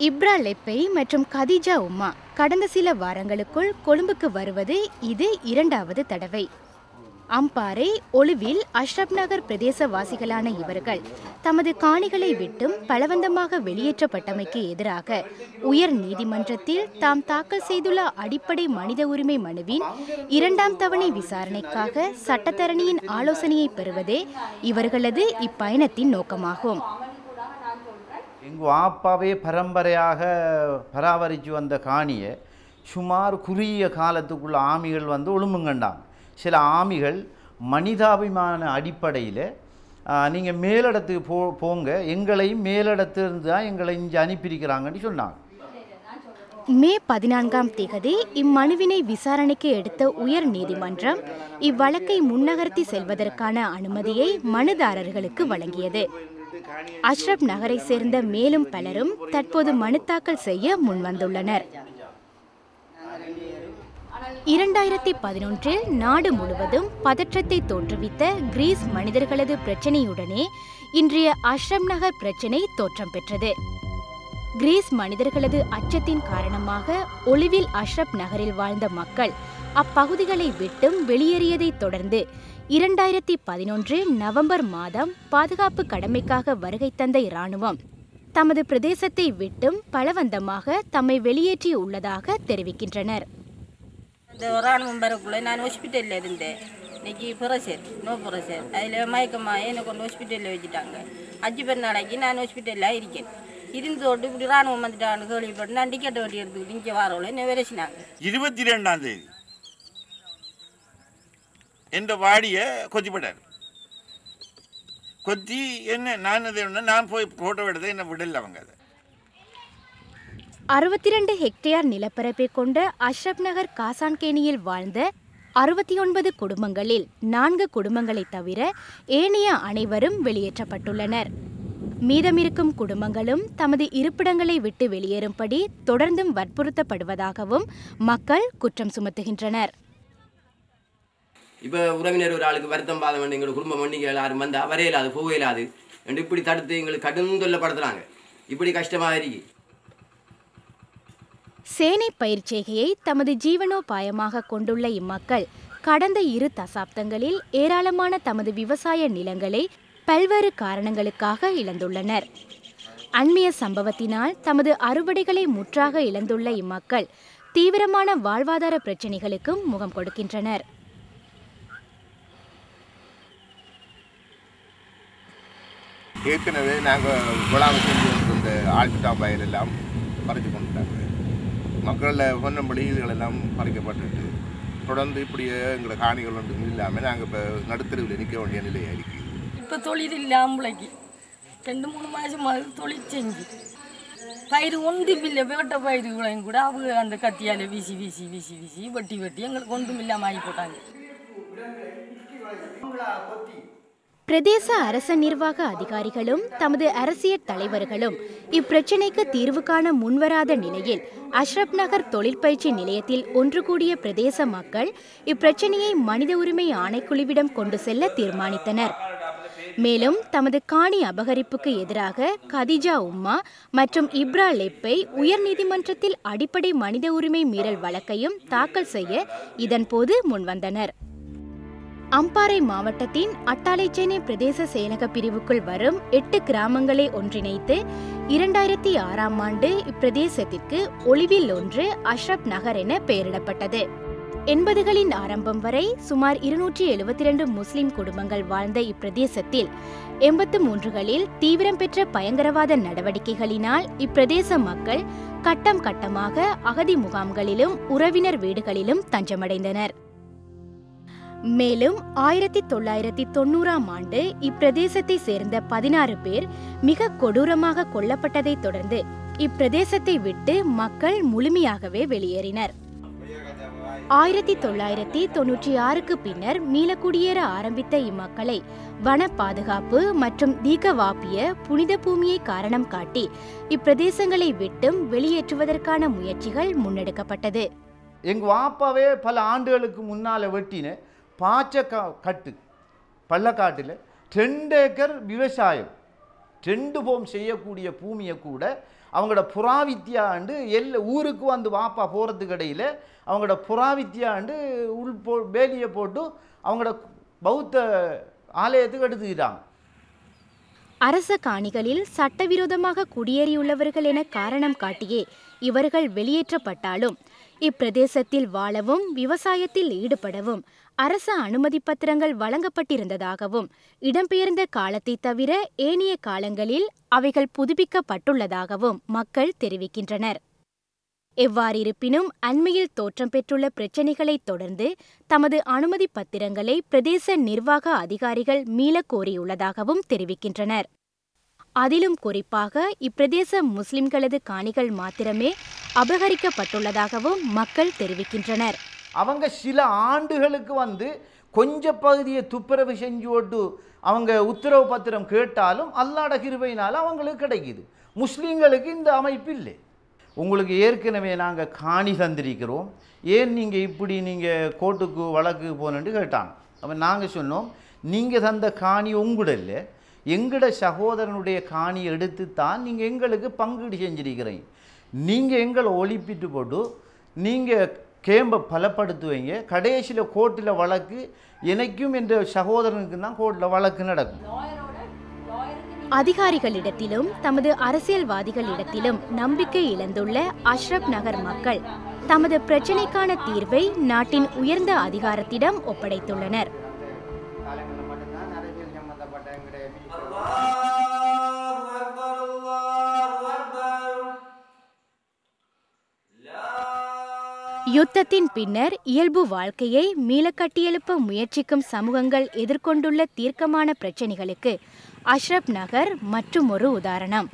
இப்ரா லெப்பை மற்றும் கதிஜா உம்மா கடந்த சில வாரங்களுக்குள் கொழும்புக்கு வருவது இது இரண்டாவது தடவை. அம்பாறை ஒளிவில் அஷ்ரப் நகர் பிரதேசவாசிகளான இவர்கள் தமது காணிகளை விட்டும் பலவந்தமாக வெளியேற்றப்பட்டமைக்கு எதிராக உயர் நீதிமன்றத்தில் தாம் தாக்கல் செய்துள்ள அடிப்படை மனித உரிமை மனுவின் இரண்டாம் தவணை விசாரணைக்காக சட்டத்தரணியின் ஆலோசனையை பெறுவதே இவர்களது இப்பயணத்தின் நோக்கமாகும். எங்கள் வாப்பாவே பரம்பரையாக பராமரித்து வந்த காணியை சுமார் குறுகிய காலத்துக்குள்ள ஆமிகள் வந்து ஒழுமுங்கண்டாங்க சில ஆமிகள் மனிதாபிமான அடிப்படையில் நீங்கள் மேலிடத்துக்கு போ போங்க எங்களையும் மேலிடத்திலிருந்து தான் எங்களை இங்கே அனுப்பியிருக்கிறாங்கன்னு சொன்னாங்க. மே பதினான்காம் திகதி இம்மனுவினை விசாரணைக்கு எடுத்த உயர் நீதிமன்றம் இவ்வழக்கை முன்னகர்த்தி செல்வதற்கான அனுமதியை மனுதாரர்களுக்கு வழங்கியது. அஷ்ரப் நகரை சேர்ந்த மேலும் பலரும் தற்போது மனு தாக்கல் செய்ய முன்வந்துள்ளனர். இரண்டாயிரத்தி பதினொன்றில் நாடு முழுவதும் பதற்றத்தை தோற்றுவித்த கிரீஸ் மனிதர்களது பிரச்சினையுடனே இன்றைய அஷ்ரம் நகர் பிரச்சினை தோற்றம் பெற்றது. கிரீஸ் மனிதர்களது அச்சத்தின் காரணமாக ஒளிவில் அஷ்ரப் நகரில் வாழ்ந்த மக்கள் அப்பகுதிகளை விட்டும் வெளியேறியதைத் தொடர்ந்து இரண்டாயிரத்தி பதினொன்று நவம்பர் மாதம் பாதுகாப்பு கடமைக்காக வருகை தந்த இராணுவம் தமது பிரதேசத்தை விட்டும் பலவந்தமாக தம்மை வெளியேற்றியுள்ளதாக தெரிவிக்கின்றனர். இந்த இராணுவம் வரக்குள்ள நான் ஹாஸ்பிட்டலில் இருந்தேன். இன்னைக்கு புரசர் நோ புரசர். அதில் மயக்கமாக என்னை கொண்டு ஹாஸ்பிட்டலில் வச்சுட்டாங்க. அஞ்சு பேர் நாளைக்கு நான் ஹாஸ்பிட்டலில் இருக்கேன். இருந்தோட்டு இப்படி ராணுவம் வந்துட்டான்னு கேள்விப்பட்டு நான் டிக்கெட் வட்டி எடுத்துக்கிட்டு இங்கே வரவுள்ள என்ன விரைச்சினாங்க இருபத்தி ரெண்டாம் தேதி என்ற வாடியை கொத்திப்பட்டார் கொத்தி என்ன நான் அது என்ன, நான் போய் ஃபோட்டோ எடுத்து என்ன விடல அவங்க அதை அறுபத்தி ரெண்டு ஹெக்டேர் நிலப்பரப்பை கொண்ட அஷ்ரப் நகர் காசான்கேணியில் வாழ்ந்த அறுபத்தி ஒன்பது குடும்பங்களில் நான்கு குடும்பங்களைத் தவிர ஏனைய அனைவரும் வெளியேற்றப்பட்டுள்ளனர் மீதமிருக்கும் குடும்பங்களும் தமது இருப்பிடங்களை விட்டு வெளியேறும்படி தொடர்ந்தும் வற்புறுத்தப்படுவதாகவும் மக்கள் குற்றம் சுமத்துகின்றனர். இப்போ உறவினர் ஒரு ஆளுக்கு வருத்தம் பாதம் வந்து எங்களோட குடும்பம் மன்னிக்க எல்லாரும் வந்து வரே இல்லாது போக இல்லாது இப்படி தடுத்து எங்களுக்கு கடும் தொல்லப்படுத்துறாங்க இப்படி கஷ்டமாக இருக்கு. சேனை பயிர்ச்செய்கையை தமது ஜீவனோபாயமாக கொண்டுள்ள இம்மக்கள் கடந்த இரு தசாப்தங்களில் ஏராளமான தமது விவசாய நிலங்களை பல்வேறு காரணங்களுக்காக இழந்துள்ளனர். அண்மைய சம்பவத்தினால் தமது அறுவடைகளை முற்றாக இழந்துள்ள இம்மக்கள் தீவிரமான வாழ்வாதார பிரச்சினைகளுக்கும் முகம் கொடுக்கின்றனர். ஏற்கனவே நாங்கள் குழாம் செஞ்சு இந்த ஆழ்கிட்டா பயிர் எல்லாம் பறித்து கொண்டுட்டாங்க. மக்களில் பொன்னம்படி இதுகளெல்லாம் பறிக்கப்பட்டுட்டு தொடர்ந்து இப்படியே எங்களை காணிகள் ஒன்றும் இல்லாமல் நாங்கள் இப்போ நடுத்தருவில் நிற்க வேண்டிய நிலையாக இருக்குது இப்போ தொழில் இல்லை ஆம்பளைக்கு ரெண்டு மூணு மாதமாக தொழில் செஞ்சு. பயிர் ஒன்றும் இல்லை வேட்ட பயிர்களையும் கூட அவங்க அந்த கத்தியால் வீசி வீசி வீசி வீசி வெட்டி வெட்டி எங்களுக்கு ஒன்றும் இல்லாமல் ஆகி போட்டாங்க. பிரதேச அரச நிர்வாக அதிகாரிகளும் தமது அரசியல் தலைவர்களும் இப்பிரச்சினைக்கு தீர்வு காண முன்வராத நிலையில் அஷ்ரப் நகர் தொழிற்பயிற்சி நிலையத்தில் ஒன்று கூடிய பிரதேச மக்கள் இப்பிரச்சினையை மனித உரிமை ஆணைக்குழுவிடம் கொண்டு செல்ல தீர்மானித்தனர். மேலும் தமது காணி அபகரிப்புக்கு எதிராக கதிஜா உம்மா மற்றும் இப்ரா லெப்பை உயர்நீதிமன்றத்தில் அடிப்படை மனித உரிமை மீறல் வழக்கையும் தாக்கல் செய்ய இதன்போது முன்வந்தனர். அம்பாறை மாவட்டத்தின் அட்டாளைச்சேனை பிரதேச செயலக பிரிவுக்குள் வரும் எட்டு கிராமங்களை ஒன்றிணைத்து இரண்டாயிரத்தி ஆறாம் ஆண்டு இப்பிரதேசத்திற்கு ஒளிவில் ஒன்று அஷ்ரப் நகர் என பெயரிடப்பட்டது. எண்பதுகளின் ஆரம்பம் வரை சுமார் இருநூற்றி எழுபத்தி ரெண்டு முஸ்லிம் குடும்பங்கள் வாழ்ந்த இப்பிரதேசத்தில் எண்பத்து மூன்றுகளில் தீவிரம் பெற்ற பயங்கரவாத நடவடிக்கைகளினால் இப்பிரதேச மக்கள் கட்டம் கட்டமாக அகதி முகாம்களிலும் உறவினர் வீடுகளிலும் தஞ்சமடைந்தனர். மேலும் ஆயிரத்தி தொள்ளாயிரத்தி தொண்ணூறாம் ஆண்டு இப்பிரதேசத்தை சேர்ந்த பதினாறு பேர் மிக கொடூரமாக கொல்லப்பட்டதைத் தொடர்ந்து இப்பிரதேசத்தை விட்டு மக்கள் முழுமையாகவே வெளியேறினர். ஆயிரத்தி தொள்ளாயிரத்தி தொன்னூற்றி ஆறுக்கு பின்னர் மீளக்குடியேற ஆரம்பித்த இம்மக்களை வன பாதுகாப்பு மற்றும் தீகவாப்பிய புனித பூமியை காரணம் காட்டி இப்பிரதேசங்களை விட்டும் வெளியேற்றுவதற்கான முயற்சிகள் முன்னெடுக்கப்பட்டது. எங்கள் வாப்பாவே பல ஆண்டுகளுக்கு முன்னால் வெட்டின பாச்ச கட்டு பள்ளக்காட்டில் ரெண்டு ஏக்கர் விவசாயம். ரெண்டு போம் செய்யக்கூடிய பூமியை கூட அவங்களோட புறாவித்தியாண்டு எல்ல ஊருக்கு வந்து வாப்பா போகிறதுக்கு இடையில் அவங்களோட புறாவித்தியாண்டு உள் போ வேலியை போட்டு அவங்களோட பௌத்த ஆலயத்துக்கு எடுத்துக்கிட்டாங்க. அரச காணிகளில் சட்டவிரோதமாக குடியேறியுள்ளவர்கள் என காரணம் காட்டியே இவர்கள் வெளியேற்றப்பட்டாலும் இப்பிரதேசத்தில் வாழவும் விவசாயத்தில் ஈடுபடவும் அரச அனுமதி பத்திரங்கள் வழங்கப்பட்டிருந்ததாகவும் இடம்பெயர்ந்த காலத்தை தவிர ஏனைய காலங்களில் அவைகள் புதுப்பிக்கப்பட்டுள்ளதாகவும் மக்கள் தெரிவிக்கின்றனர். எவ்வாறிருப்பினும் அண்மையில் தோற்றம் பெற்றுள்ள பிரச்சினைகளைத் தொடர்ந்து தமது அனுமதி பத்திரங்களை பிரதேச நிர்வாக அதிகாரிகள் மீளக் கோரியுள்ளதாகவும் தெரிவிக்கின்றனர். அதிலும் குறிப்பாக இப்பிரதேச முஸ்லிம்களது காணிகள் மாத்திரமே அபகரிக்கப்பட்டுள்ளதாகவும் மக்கள் தெரிவிக்கின்றனர். அவங்க சில ஆண்டுகளுக்கு வந்து கொஞ்ச பகுதியை துப்புரவு செஞ்சு ஓட்டு அவங்க உத்தரவு பத்திரம் கேட்டாலும் அல்லாட கிருபையினால் அவங்களுக்கு கிடைக்குது. முஸ்லீம்களுக்கு இந்த அமைப்பு இல்லை. உங்களுக்கு ஏற்கனவே நாங்கள் காணி தந்திருக்கிறோம். ஏன் நீங்கள் இப்படி நீங்கள் கோர்ட்டுக்கு வழக்கு போனேன்னு கேட்டாங்க. அப்போ நாங்கள் சொன்னோம் நீங்கள் தந்த காணி உங்களோட இல்லை. எங்கட சகோதரனுடைய காணி எடுத்து தான் நீங்கள் எங்களுக்கு பங்கீடு செஞ்சிருக்கிறீங்க. நீங்கள் எங்களை ஒழிப்பிட்டு போட்டு நீங்கள் கேம்பை பலப்படுத்துவீங்க. கடைசியில் கோர்ட்டில் வழக்கு எனக்கும் என்ற சகோதரனுக்கு தான் கோர்ட்டில் வழக்கு நடக்கும். அதிகாரிகளிடத்திலும் தமது அரசியல்வாதிகளிடத்திலும் நம்பிக்கை இழந்துள்ள அஷ்ரப் நகர் மக்கள் தமது பிரச்சினைக்கான தீர்வை நாட்டின் உயர்ந்த அதிகாரத்திடம் ஒப்படைத்துள்ளனர். யுத்தத்தின் பின்னர் இயல்பு வாழ்க்கையை மீளக்கட்டியெழுப்ப முயற்சிக்கும் சமூகங்கள் எதிர்கொண்டுள்ள தீர்க்கமான பிரச்சினைகளுக்கு அஷ்ரப் நகர் மற்றும் ஒரு உதாரணம்.